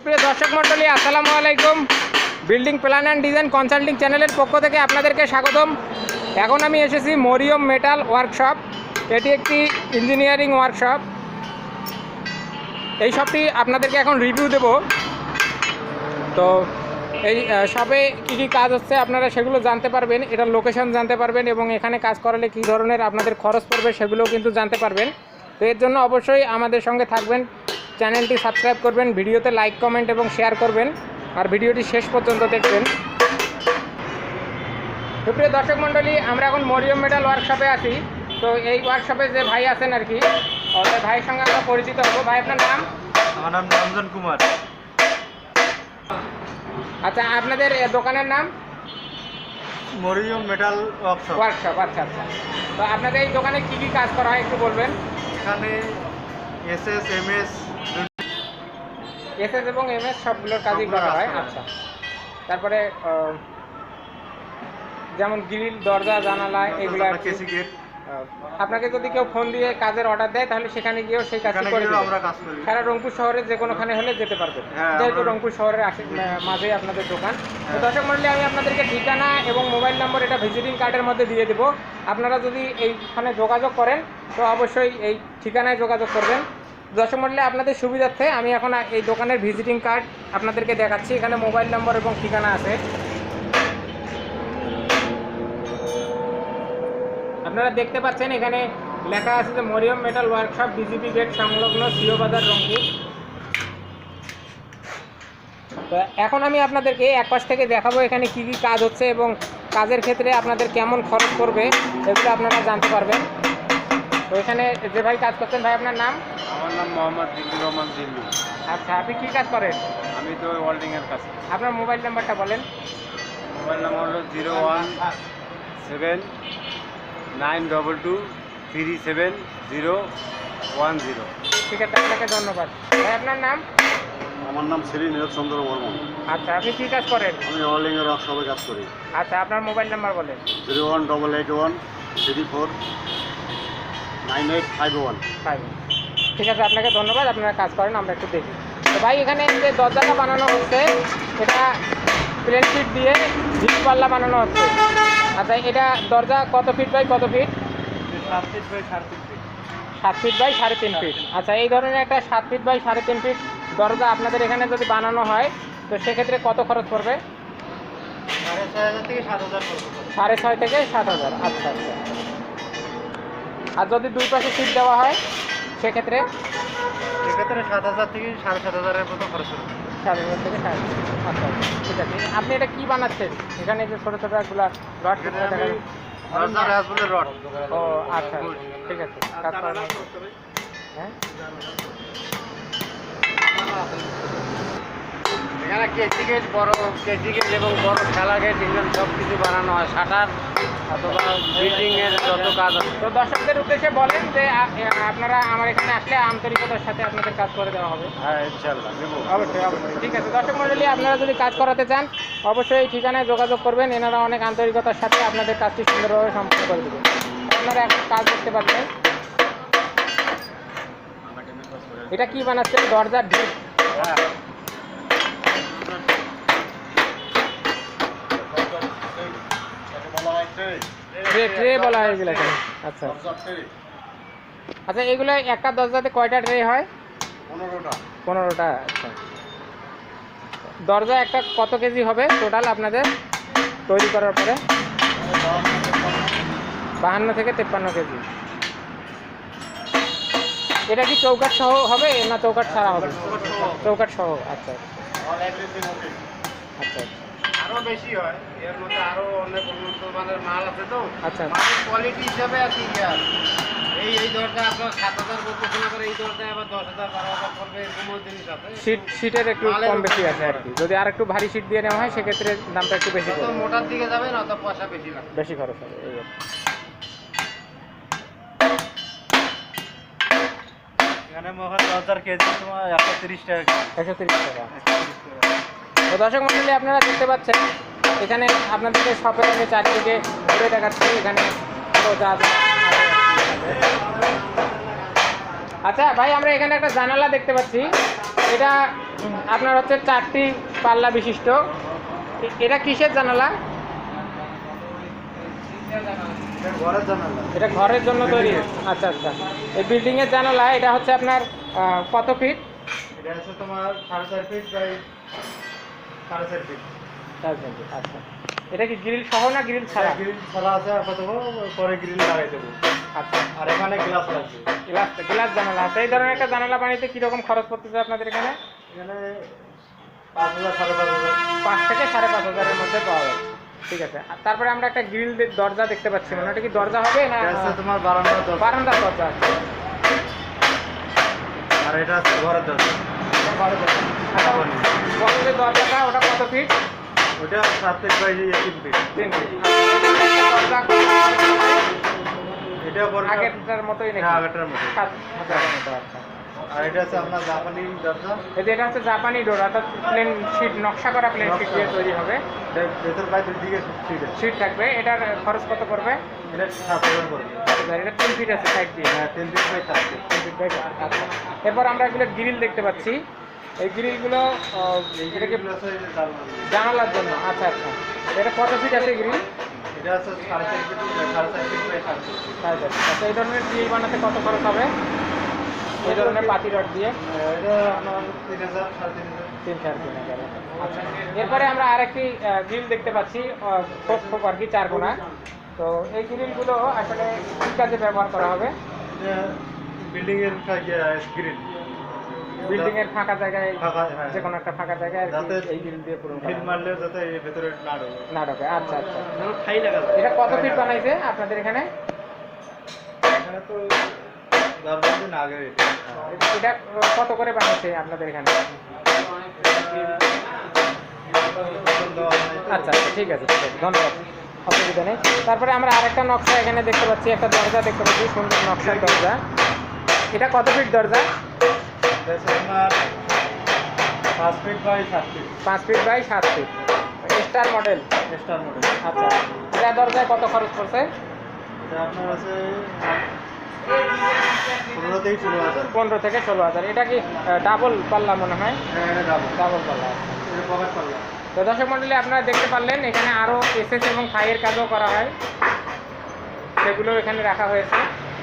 সুপ্রিয় দর্শক মণ্ডলী, আসসালামু আলাইকুম। Building plan and design consulting চ্যানেলের পক্ষ থেকে আপনাদেরকে স্বাগতম। এখন আমি এসেছি মরিয়ম মেটাল ওয়ার্কশপ। এটি একটি ইঞ্জিনিয়ারিং ওয়ার্কশপ। এই শপটি আপনাদেরকে এখন রিভিউ দেব। তো এই শপে কী কী কাজ হচ্ছে আপনারা সেগুলো জানতে পারবেন, এটার লোকেশন জানতে পারবেন এবং এখানে কাজ করালে কী ধরনের আপনাদের খরচ পড়বে সেগুলোও কিন্তু জানতে পারবেন। তো এর জন্য অবশ্যই আমাদের সঙ্গে থাকবেন। চ্যানেলটি সাবস্ক্রাইব করবেন ভিডিওতে লাইক কমেন্ট এবং শেয়ার করবেন আর ভিডিওটি শেষ পর্যন্ত দেখবেন। সুপ্রিয় দর্শক মণ্ডলী আমরা এখন মরিয়ম মেটাল ওয়ার্কশপে আছি। তো এই ওয়ার্কশপে যে ভাই আছেন আর কি ওই ভাইয়ের সঙ্গে আমরা পরিচিত হব। ভাই আপনার নাম? আমার নাম রঞ্জন কুমার। আচ্ছা আপনাদের দোকানের নাম? মরিয়ম মেটাল ওয়ার্কশপ ওয়ার্কশপ আচ্ছা আচ্ছা। তো আপনাদের এই দোকানে কী কী কাজ করা হয় একটু বলবেন? এখানে S S M S SS এবং এমএস সবগুলোর কাজই করা হয়। আচ্ছা। তারপরে যেমন গ্রিল দরজা জানালা এগুলো আপনাকে যদি কেউ ফোন দিয়ে কাজের অর্ডার দেয় তাহলে সেখানে গিয়েও সেই কাজ করি সারা রংপুর শহরে যে কোনোখানে হলে যেতে পারবেন হ্যাঁ, যেহেতু রংপুর শহরের মাঝে আপনাদের দোকান। তো হ্যাঁ। দর্শক মন্ডলী আমি আপনাদেরকে ঠিকানা এবং মোবাইল নম্বর এটা ভিজিটিং কার্ডের মধ্যে দিয়ে দেবো। আপনারা যদি এইখানে যোগাযোগ করেন তো অবশ্যই এই ঠিকানায় যোগাযোগ করবেন। দর্শক মন্ডলী আপনাদের সুবিধার্থে আমি এখন এই দোকানের ভিজিটিং কার্ড আপনাদেরকে দেখাচ্ছি। এখানে মোবাইল নম্বর এবং ঠিকানা আছে। আপনারা দেখতে পাচ্ছেন এখানে লেখা আছে যে Maryam metal workshop BGP gate, সংলগ্ন সিও বাজার, রংপুর। তো এখন আমি আপনাদেরকে এক পাশ থেকে দেখাবো এখানে কি কি কাজ হচ্ছে এবং কাজের ক্ষেত্রে আপনাদের কেমন খরচ পড়বে এগুলো আপনারা জানতে পারবেন। তো এখানে যে ভাই কাজ করছেন ভাই আপনার নাম? আমার নাম মোহাম্মদ জিল্লুর রহমান জিল্লু। আচ্ছা আপনি কী কাজ করেন? আমি তো ওয়ার্ল্ডিং এর কাছে আপনার মোবাইল নাম্বারটা বলেন। মোবাইল নাম্বার হলো zero one seven nine double two three seven zero one zero. ঠিক আছে আপনাকে ধন্যবাদ। ভাই আপনার নাম? আমার নাম শ্রী নীরজ চন্দ্র বর্মন। আচ্ছা আপনি কী কাজ করেন? আমি অলিংয়ের ওয়ার্কশপে কাজ করি। আচ্ছা আপনার মোবাইল নাম্বার বলেন। Zero one double eight one three four nine eight five one. Five. ঠিক আছে আপনাকে ধন্যবাদ আপনারা কাজ করেন আমরা একটু দেখি। তো ভাই এখানে যে দরজাটা বানানো হচ্ছে এটা প্লেন ফিট দিয়ে ভিট পাল্লা বানানো হচ্ছে। আচ্ছা এটা দরজা কত ফিট বাই কত ফিট? সাত ফিট বাই সাড়ে তিন ফিট। সাত ফিট বাই সাড়ে তিন ফিট। আচ্ছা এই ধরনের একটা সাত ফিট বাই সাড়ে তিন ফিট দরজা আপনাদের এখানে যদি বানানো হয় তো সেক্ষেত্রে কত খরচ পড়বে? সাড়ে ছয় থেকে সাত হাজার সাড়ে ছয় থেকে সাত হাজার। আচ্ছা আচ্ছা। আর যদি দুই পাশে সিট দেওয়া হয় সেক্ষেত্রে সেক্ষেত্রে সাত হাজার থেকে সাড়ে সাত হাজারের মতো খরচ হবে। সাড়ে হাজার থেকে সাড়ে আচ্ছা আচ্ছা ঠিক আছে। আপনি এটা কি বানাচ্ছেন? এখানে যে ছোটো ছোটো একগুলা রড রড। ও আচ্ছা ঠিক আছে। হ্যাঁ? এখানে কেসি গেট বড় কেসি গেট এবং বড় খেলা গেট এগুলো সব কিছু বানানো হয় শাটার অথবা বিল্ডিং এর যত কাজ আছে। তো দর্শকদের উদ্দেশ্যে বলেন যে আপনারা আমার এখানে আসলে আন্তরিকতার সাথে আপনাদের কাজ করে দেওয়া হবে। হ্যাঁ ইনশাল্লাহ অবশ্যই অবশ্যই। ঠিক আছে দর্শক মন্ডলী আপনারা যদি কাজ করাতে চান অবশ্যই এই ঠিকানায় যোগাযোগ করবেন। এনারা অনেক আন্তরিকতার সাথে আপনাদের কাজটি সুন্দরভাবে সম্পন্ন করে দেবেন আপনারা এখন কাজ করতে পাচ্ছেন এটা কি বানাচ্ছেন? দরজার ঢিপ হ্যাঁ। ট্রে ট্রে বলা হয় এগুলোকে। আচ্ছা। আচ্ছা এগুলো একটা দরজাতে কয়টা ট্রে হয়? পনেরোটা। পনেরোটা আচ্ছা। দরজা একটা কত কেজি হবে টোটাল আপনাদের তৈরি করার পরে? বাহান্ন থেকে তেপ্পান্ন কেজি। এটা কি চৌকাট সহ হবে না চৌকাট ছাড়া হবে? চৌকাট সহ আচ্ছা আচ্ছা। আরও বেশি হয়। এর মধ্যে আরও অনেক উন্নত মানের মাল আছে তো। আচ্ছা। মালের কোয়ালিটি হিসাবে আর কি আছে। এই এই দরজা আপনার সাত হাজার করে এই দরজা আবার দশ হাজার বারো হাজার পড়বে এরকমও জিনিস আছে। সিট সিটের একটু কম বেশি আছে আর কি। যদি আর একটু ভারী সিট দিয়ে নেওয়া হয় সেক্ষেত্রে দামটা একটু বেশি পড়বে। মোটার দিকে যাবেন অত পয়সা বেশি লাগবে। বেশি খরচ হবে এই আর। এখানে মহান দরজার কেজি তোমার একশো তিরিশ টাকা। একশো তিরিশ টাকা। তো দর্শক মন্ডলী, আপনারা দেখতে পাচ্ছেন, এখানে আপনাদেরকে শপের আমি চারদিকে ঘুরে দেখাচ্ছি, এখানে আচ্ছা ভাই, আমরা এখানে একটা জানালা দেখতে পাচ্ছি। এটা আপনার হচ্ছে চারটি পাল্লা বিশিষ্ট। এটা কিসের জানালা? এটা ঘরের জন্য তৈরি। আচ্ছা আচ্ছা। এই বিল্ডিংয়ের জানালা, এটা হচ্ছে আপনার কত ফিট? এটা হচ্ছে তোমার সাড়ে ফিট সাড়ে চার ফিট আচ্ছা। এটা কি গ্রিল সহ না গ্রিল ছাড়া? গ্রিল ছাড়া আছে আপাতত পরে গ্রিল লাগাই দেবো। আচ্ছা। আর এখানে গ্লাস লাগবে। গ্লাস গ্লাস জানালা আছে। এই ধরনের একটা জানালা বানিয়ে কীরকম খরচ পড়তেছে আপনাদের এখানে? এখানে পাঁচ হাজার সাড়ে পাঁচ হাজার। পাঁচ থেকে সাড়ে পাঁচ হাজারের মধ্যে পাওয়া যাচ্ছে ঠিক আছে। আর তারপরে আমরা একটা গ্রিল দরজা দেখতে পাচ্ছি মানে ওটা কি দরজা হবে না তোমার বারান্দার দরজা। বারান্দার দরজা আছে। আর এটা হচ্ছে ঘরের দরজা। আচ্ছা বড় দরজাটা ওটা কত ফিট ওটা সাত ফিট বাই তিন ফিট তিন ফিট এটা পরে আগেরটার মতোই নাকি? হ্যাঁ, আগেরটার মতো। সাত আচ্ছা। আর এটা হচ্ছে আপনার জাপানি দরজা। এটা হচ্ছে জাপানি ডোর অর্থাৎ প্লেন শিট নকশা করা প্লেন শিট দিয়ে তৈরি হবে। এটা ভেতর বাইরে দুই দিকে ফিট আছে। থাকবে। এটার খরচ কত পড়বে? এটা সাত হাজার পড়বে। এটা তিন ফিট আছে সাইড দিয়ে। হ্যাঁ তিন ফিট বাই সাত ফিট তিন ফিট বাই আচ্ছা। এরপর আমরা এগুলো গ্রিল দেখতে পাচ্ছি। এই গ্রিলগুলো এটাকে। জানালার জন্য। আচ্ছা আচ্ছা। এটা কত ফিট আছে গ্রিল? এটা হচ্ছে সাড়ে চার ফিট সাড়ে চার ফিট বাই সাত ফিট আচ্ছা এই ধরনের গ্রিল বানাতে কত খরচ হবে? এই ধরনের পাতি রড দিয়ে? এটা আপনার তিন হাজার সাড়ে তিন হাজার। তিন চার তিন হাজার। আচ্ছা এরপরে আমরা আরেকটি গ্রিল দেখতে পাচ্ছি খোপ খোপ আর কি চার কোনা। তো এই গ্রিলগুলো আসলে কী কাজে ব্যবহার করা হবে? বিল্ডিং এর গ্রিল। বিল্ডিং এর ফাঁকা জায়গায় ফাঁকা, হ্যাঁ। যে কোনো একটা ফাঁকা জায়গায় আর কি এই গ্রিল দিয়ে পূরণ করা মারলে যাতে এর ভেতরে না ঢোকে। না ঢোকে আচ্ছা আচ্ছা। খাই লাগা এটা কত ফিট বানাইছে আপনাদের এখানে? এখানে তো এটা। কত করে বানাইছে আপনাদের এখানে? হয়। আচ্ছা আচ্ছা ঠিক আছে ঠিক আছে ধন্যবাদ। অসুবিধা নেই। তারপরে আমরা আরেকটা নকশা এখানে দেখতে পাচ্ছি একটা দরজা দেখতে পাচ্ছি সুন্দর নকশার দরজা। এটা কত ফিট দরজা? পাঁচ ফিট বাই সাত ফিট। পাঁচ ফিট বাই সাত feet star model? Star model আচ্ছা। এটা দরজায় কত খরচ পড়ছে? আছে পনেরো থেকে ষোলো হাজার। এটা কি ডাবল পাল্লা মনে হয়? ডাবল পাল্লা আচ্ছা। তো দর্শক আপনারা দেখতে পারলেন, এখানে আরও এসএস এবং থাইয়ের কাজও করা হয়। সেগুলো এখানে রাখা হয়েছে।